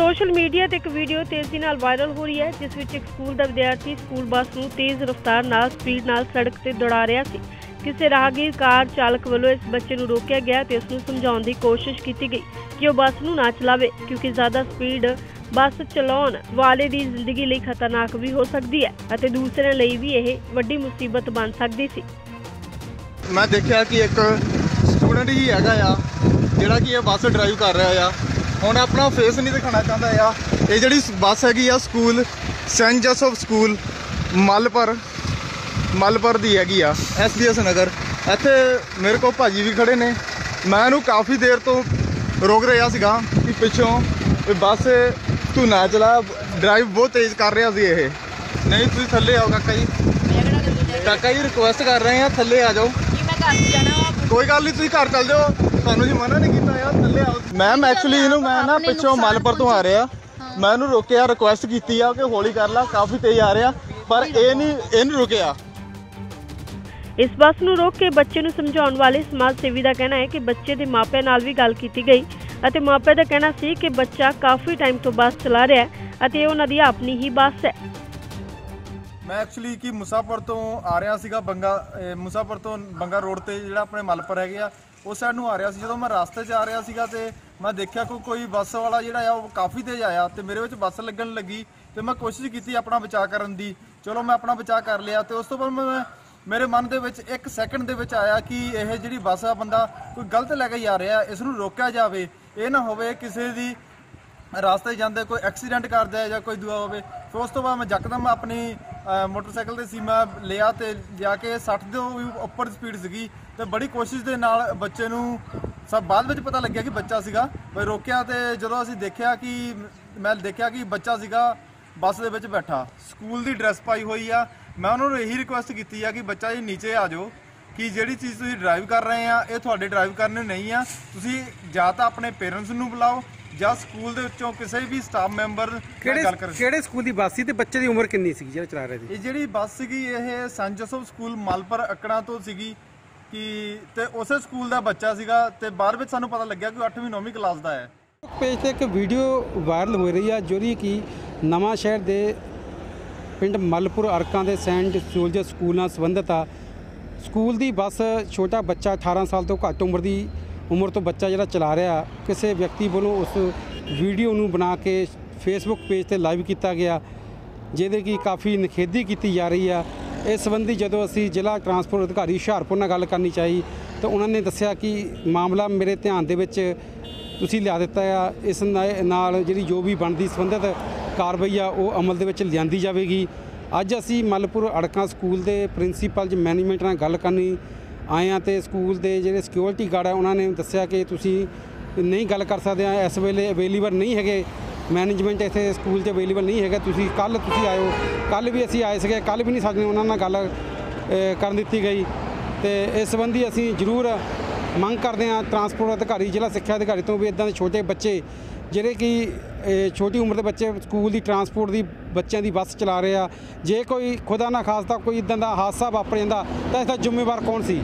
Social media ਤੇ ਇੱਕ video ਤੇਜ਼ੀ ਨਾਲ ਵਾਇਰਲ ਹੋ ਰਹੀ ਹੈ, ਜਿਸ ਵਿੱਚ ਇੱਕ ਸਕੂਲ ਦਾ ਵਿਦਿਆਰਥੀ ਸਕੂਲ ਬੱਸ ਨੂੰ ਤੇਜ਼ ਰਫ਼ਤਾਰ ਨਾਲ ਸਪੀਡ ਨਾਲ ਸੜਕ ਤੇ ਦੌੜਾ ਰਿਹਾ ਸੀ। ਕਿਸੇ ਰਾਹਗੀਰ ਕਾਰ ਚਾਲਕ ਵੱਲੋਂ ਇਸ ਬੱਚੇ ਨੂੰ ਰੋਕਿਆ ਗਿਆ ਤੇ ਉਸ ਨੂੰ ਸਮਝਾਉਣ ਦੀ ਕੋਸ਼ਿਸ਼ ਕੀਤੀ ਗਈ ਕਿ ਉਹ ਬੱਸ ਨੂੰ ਨਾ ਚਲਾਵੇ, ਕਿਉਂਕਿ ਜ਼ਿਆਦਾ ਸਪੀਡ ਬੱਸ ਚਲਾਉਣ ਵਾਲੇ ਦੀ ਜ਼ਿੰਦਗੀ ਲਈ ਖਤਰਨਾਕ ਵੀ ਹੋ ਸਕਦੀ ਹੈ ਅਤੇ ਦੂਸਰਿਆਂ ਲਈ ਵੀ ਇਹ ਵੱਡੀ ਮੁਸੀਬਤ ਬਣ ਸਕਦੀ ਸੀ। ਮੈਂ ਦੇਖਿਆ ਕਿ ਇੱਕ ਸਟੂਡੈਂਟ ਹੀ ਹੈਗਾ ਆ, ਜਿਹੜਾ ਕਿ ਇਹ ਬੱਸ ਡਰਾਈਵ ਕਰ ਰਿਹਾ ਆ। ਹੁਣ ਆਪਣਾ ਫੇਸ ਨਹੀਂ ਦਿਖਾਣਾ ਚਾਹੁੰਦਾ ਆ। ਇਹ ਜਿਹੜੀ ਬੱਸ ਹੈਗੀ ਆ school saint Joseph school Malpur Malpur ਦੀ ਹੈਗੀ ਆ ਐਸਬੀਐਸ ਨਗਰ। ਇੱਥੇ ਮੇਰੇ ਕੋਲ ਭਾਜੀ ਵੀ ਖੜੇ ਨੇ। ਮੈਂ ਇਹਨੂੰ ਕਾਫੀ ਦੇਰ ਤੋਂ ਰੋਕ ਰਿਹਾ ਸੀਗਾ ਕਿ ਪਿੱਛੋਂ ਇਹ ਬੱਸ ਤੂੰ ਨਾ ਚਲਾ ਡਰਾਈਵ ਬਹੁਤ ਤੇਜ਼ ਕਰ ਰਿਹਾ ਸੀ ਇਹ। ਨਹੀਂ ਤੁਸੀਂ ਥੱਲੇ ਆਓ ਕਾਕਾ ਜੀ। ਕਾਕਾ ਜੀ ਰਿਕੁਐਸਟ ਕਰ ਰਹੇ ਆ ਥੱਲੇ ਆ ਜਾਓ। ਕੋਈ ਗੱਲ ਨਹੀਂ ਤੁਸੀਂ ਘਰ ਚੱਲ ਜਾਓ। ਤੁਹਾਨੂੰ ਜੀ ਮਨਾ ਨਹੀਂ ਮੈਮ ਐਕਚੁਅਲੀ ਇਹਨੂੰ ਮੈਂ ਨਾ ਪਿੱਛੋਂ ਮਲਪੁਰ ਤੋਂ ਆ। ਰਿਹਾ ਮੈਂ ਇਹਨੂੰ ਰੋਕਿਆ ਰਿਕੁਐਸਟ ਕੀਤੀ ਆ ਕਿ ਹੌਲੀ ਕਰ ਲੈ ਕਾਫੀ ਤੇਜ਼ ਆ ਰਿਹਾ ਪਰ ਇਹ ਨਹੀਂ ਇਹਨੂੰ ਰੁਕਿਆ। ਇਸ ਬੱਸ ਨੂੰ ਰੋਕ ਕੇ ਬੱਚੇ ਨੂੰ ਸਮਝਾਉਣ ਵਾਲੇ ਸਮਾਜ ਸੇਵੀ ਦਾ ਕਹਿਣਾ ਹੈ ਕਿ ਬੱਚੇ ਦੇ ਮਾਪਿਆਂ ਨਾਲ ਵੀ ਗੱਲ ਕੀਤੀ ਗਈ ਅਤੇ ਮਾਪਿਆਂ ਦਾ ਕਹਿਣਾ ਸੀ ਕਿ ਬੱਚਾ ਕਾਫੀ ਟਾਈਮ ਤੋਂ ਬੱਸ ਚਲਾ ਰਿਹਾ ਹੈ ਅਤੇ ਇਹ ਉਹਨਾਂ ਦੀ ਆਪਣੀ ਹੀ ਬੱਸ ਹੈ। ਮੈਂ ਐਕਚੁਅਲੀ ਕੀ ਮੁਸਾਫਰ ਤੋਂ ਆ ਰਿਹਾ ਸੀਗਾ ਬੰਗਾ ਮੁਸਾਫਰ ਤੋਂ ਬੰਗਾ ਰੋਡ ਤੇ ਜਿਹੜਾ ਆਪਣੇ ਮਲਪੁਰ ਹੈਗੇ ਆ ਉਸ ਸਾਈਡ ਨੂੰ ਆ ਰਿਹਾ ਸੀ। ਜਦੋਂ ਮੈਂ ਰਸਤੇ 'ਚ ਆ ਰਿਹਾ ਸੀਗਾ ਤੇ ਮੈਂ ਦੇਖਿਆ ਕੋਈ ਕੋਈ ਬੱਸ ਵਾਲਾ ਜਿਹੜਾ ਆ, ਉਹ ਕਾਫੀ ਤੇਜ਼ ਆਇਆ ਤੇ ਮੇਰੇ ਵਿੱਚ ਬੱਸ ਲੱਗਣ ਲੱਗੀ ਤੇ ਮੈਂ ਕੋਸ਼ਿਸ਼ ਕੀਤੀ ਆਪਣਾ ਬਚਾਅ ਕਰਨ ਦੀ। ਚਲੋ ਮੈਂ ਆਪਣਾ ਬਚਾਅ ਕਰ ਲਿਆ ਤੇ ਉਸ ਤੋਂ ਬਾਅਦ ਮੈਂ ਮੇਰੇ ਮਨ ਦੇ ਵਿੱਚ ਇੱਕ ਸੈਕਿੰਡ ਦੇ ਵਿੱਚ ਆਇਆ ਕਿ ਇਹ ਜਿਹੜੀ ਬੱਸ ਆ ਬੰਦਾ ਕੋਈ ਗਲਤ ਲੈ ਕੇ ਜਾ ਰਿਹਾ, ਇਸ ਨੂੰ ਰੋਕਿਆ ਜਾਵੇ। ਇਹ ਨਾ ਹੋਵੇ ਕਿਸੇ ਦੀ ਰਸਤੇ 'ਚ ਜਾਂਦੇ ਕੋਈ ਐਕਸੀਡੈਂਟ ਕਰ ਜਾਏ ਜਾਂ ਕੋਈ ਦੁਆ ਹੋਵੇ। ਫਿਰ ਉਸ ਤੋਂ ਬਾਅਦ ਮੈਂ ਯਕਦਮ ਆਪਣੀ ਮੋਟਰਸਾਈਕਲ ਤੇ ਸੀਮਾ ਲਿਆ ਤੇ ਜਾ ਕੇ 60 ਤੋਂ ਵੀ ਉੱਪਰ ਸਪੀਡ ਸੀਗੀ ਤੇ ਬੜੀ ਕੋਸ਼ਿਸ਼ ਦੇ ਨਾਲ ਬੱਚੇ ਨੂੰ ਸਭ ਬਾਅਦ ਵਿੱਚ ਪਤਾ ਲੱਗਿਆ ਕਿ ਬੱਚਾ ਸੀਗਾ। ਬਈ ਰੋਕਿਆ ਤੇ ਜਦੋਂ ਅਸੀਂ ਦੇਖਿਆ ਕਿ, ਮੈਂ ਦੇਖਿਆ ਕਿ ਬੱਚਾ ਸੀਗਾ, ਬੱਸ ਦੇ ਵਿੱਚ ਬੈਠਾ। ਸਕੂਲ ਦੀ ਡਰੈਸ ਪਾਈ ਹੋਈ ਆ। ਮੈਂ ਉਹਨਾਂ ਨੂੰ ਇਹੀ ਰਿਕੁਐਸਟ ਕੀਤੀ ਆ ਕਿ ਬੱਚਾ ਜੀ ਨੀਚੇ ਆ ਜਾਓ, ਕਿ ਜਿਹੜੀ ਚੀਜ਼ ਤੁਸੀਂ ਡਰਾਈਵ ਕਰ ਰਹੇ ਆ, ਇਹ ਤੁਹਾਡੇ ਡਰਾਈਵ ਕਰਨੇ ਨਹੀਂ ਆ। ਤੁਸੀਂ ਜਾਂ ਤਾਂ ਆਪਣੇ ਪੇਰੈਂਟਸ ਨੂੰ ਬੁਲਾਓ ਜਾਂ ਸਕੂਲ ਦੇ ਵਿੱਚੋਂ ਕਿਸੇ ਵੀ ਸਟਾਫ ਮੈਂਬਰ ਨਾਲ ਕਿਹੜੇ ਕਰ ਕਿਹੜੇ ਸਕੂਲ ਦੀ ਬੱਸ ਸੀ ਤੇ ਬੱਚੇ ਦੀ ਉਮਰ ਕਿੰਨੀ ਸੀ ਜਿਹੜਾ ਚਲਾ ਰਿਹਾ ਸੀ? ਇਹ ਜਿਹੜੀ ਬੱਸ ਸੀਗੀ ਇਹ ਜੋਸਫ ਸਕੂਲ ਮਲਪਰ ਅਕੜਾ ਤੋਂ ਸੀਗੀ ਕਿ ਤੇ ਉਸੇ ਸਕੂਲ ਦਾ ਬੱਚਾ ਸੀਗਾ ਤੇ ਬਾਅਦ ਵਿੱਚ ਸਾਨੂੰ ਪਤਾ ਲੱਗਿਆ ਕਿ 8ਵੀਂ 9ਵੀਂ ਕਲਾਸ ਦਾ ਹੈ। ਪੇਜ ਤੇ ਇੱਕ ਵੀਡੀਓ ਵਾਇਰਲ ਹੋ ਰਹੀ ਆ ਜਿਹੜੀ ਕਿ ਨਵਾਂ ਸ਼ਹਿਰ ਦੇ ਪਿੰਡ ਮਲਪੁਰ ਅਰਕਾਂ ਦੇ ਸੈਂਟ ਸੋਲਜਰ ਸਕੂਲ ਨਾਲ ਸੰਬੰਧਿਤ ਆ। ਸਕੂਲ ਦੀ ਬੱਸ ਛੋਟਾ ਬੱਚਾ 18 ਸਾਲ ਤੋਂ ਘੱਟ ਉਮਰ ਦੀ ਉਮਰ ਤੋਂ ਬੱਚਾ ਜਿਹੜਾ ਚਲਾ ਰਿਹਾ, ਕਿਸੇ ਵਿਅਕਤੀ ਵੱਲੋਂ ਉਸ ਵੀਡੀਓ ਨੂੰ ਬਣਾ ਕੇ ਫੇਸਬੁੱਕ ਪੇਜ ਤੇ ਲਾਈਵ ਕੀਤਾ ਗਿਆ, ਜਿਹਦੇ ਕੀ ਕਾਫੀ ਨਿਖੇਧੀ ਕੀਤੀ ਜਾ ਰਹੀ ਆ। ਇਸ ਸੰਬੰਧੀ ਜਦੋਂ ਅਸੀਂ ਜ਼ਿਲ੍ਹਾ ਟਰਾਂਸਪੋਰਟ ਅਧਿਕਾਰੀ ਹੁਸ਼ਿਆਰਪੁਰ ਨਾਲ ਗੱਲ ਕਰਨੀ ਚਾਹੀ, ਤਾਂ ਉਹਨਾਂ ਨੇ ਦੱਸਿਆ ਕਿ ਮਾਮਲਾ ਮੇਰੇ ਧਿਆਨ ਦੇ ਵਿੱਚ ਤੁਸੀਂ ਲਿਆ ਦਿੱਤਾ ਆ। ਇਸ ਨਾ- ਨਾਲ ਜਿਹੜੀ ਜੋ ਵੀ ਬਣਦੀ ਸੰਬੰਧਿਤ ਕਾਰਵਾਈ ਆ, ਉਹ ਅਮਲ ਦੇ ਵਿੱਚ ਲਿਆਂਦੀ ਜਾਵੇਗੀ। ਅੱਜ ਅਸੀਂ ਮਲਪੁਰ ਅੜਕਾਂ ਸਕੂਲ ਦੇ ਪ੍ਰਿੰਸੀਪਲ ਜੀ ਮੈਨੇਜਮੈਂਟ ਨਾਲ ਗੱਲ ਕਰਨੀ ਆਏ ਆ ਤੇ ਸਕੂਲ ਦੇ ਜਿਹੜੇ ਸਿਕਿਉਰਿਟੀ ਗਾਰਡ ਆ, ਉਹਨਾਂ ਨੇ ਦੱਸਿਆ ਕਿ ਤੁਸੀਂ ਨਹੀਂ ਗੱਲ ਕਰ ਸਕਦੇ ਆ, ਇਸ ਵੇਲੇ ਅਵੇਲੇਬਲ ਨਹੀਂ ਹੈਗੇ। ਮੈਨੇਜਮੈਂਟ ਇੱਥੇ ਸਕੂਲ 'ਚ ਅਵੇਲੇਬਲ ਨਹੀਂ ਹੈਗਾ। ਤੁਸੀਂ ਕੱਲ ਤੁਸੀਂ ਆਇਓ। ਕੱਲ ਵੀ ਅਸੀਂ ਆਏ ਸੀਗੇ ਕੱਲ ਵੀ ਨਹੀਂ ਸਾਡੇ ਉਹਨਾਂ ਨਾਲ ਗੱਲ ਕਰਨ ਦਿੱਤੀ ਗਈ। ਤੇ ਇਸ ਸੰਬੰਧੀ ਅਸੀਂ ਜ਼ਰੂਰ ਮੰਗ ਕਰਦੇ ਹਾਂ ਟਰਾਂਸਪੋਰਟ ਅਧਿਕਾਰੀ, ਜ਼ਿਲ੍ਹਾ ਸਿੱਖਿਆ ਅਧਿਕਾਰੀ ਤੋਂ ਵੀ ਇਦਾਂ ਦੇ ਛੋਟੇ ਬੱਚੇ, ਜਿਹੜੇ ਕਿ ਛੋਟੀ ਉਮਰ ਦੇ ਬੱਚੇ ਸਕੂਲ ਦੀ ਟਰਾਂਸਪੋਰਟ ਦੀ ਬੱਚਿਆਂ ਦੀ ਬੱਸ ਚਲਾ ਰਹੇ ਆ, ਜੇ ਕੋਈ ਖੁਦਾ ਨਾ ਖਾਸਤਾ ਕੋਈ ਇਦਾਂ ਦਾ ਹਾਦਸਾ ਵਾਪਰ ਜਾਂਦਾ, ਤਾਂ ਇਸ ਦਾ ਜ਼ਿੰਮੇਵਾਰ ਕੌਣ ਸੀ?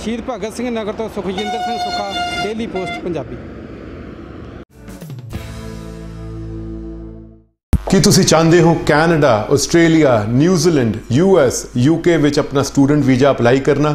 ਸ਼ਹੀਦ ਭਗਤ ਸਿੰਘ ਨਗਰ ਤੋਂ ਸੁਖਜਿੰਦਰ ਸਿੰਘ ਸੁਖਾ ਡੇਲੀ ਪੋਸਟ ਪੰਜਾਬੀ। ਕੀ ਤੁਸੀਂ ਚਾਹੁੰਦੇ ਹੋ Canada, Australia, New Zealand US UK ਵਿੱਚ ਆਪਣਾ ਸਟੂਡੈਂਟ ਵੀਜ਼ਾ ਅਪਲਾਈ ਕਰਨਾ?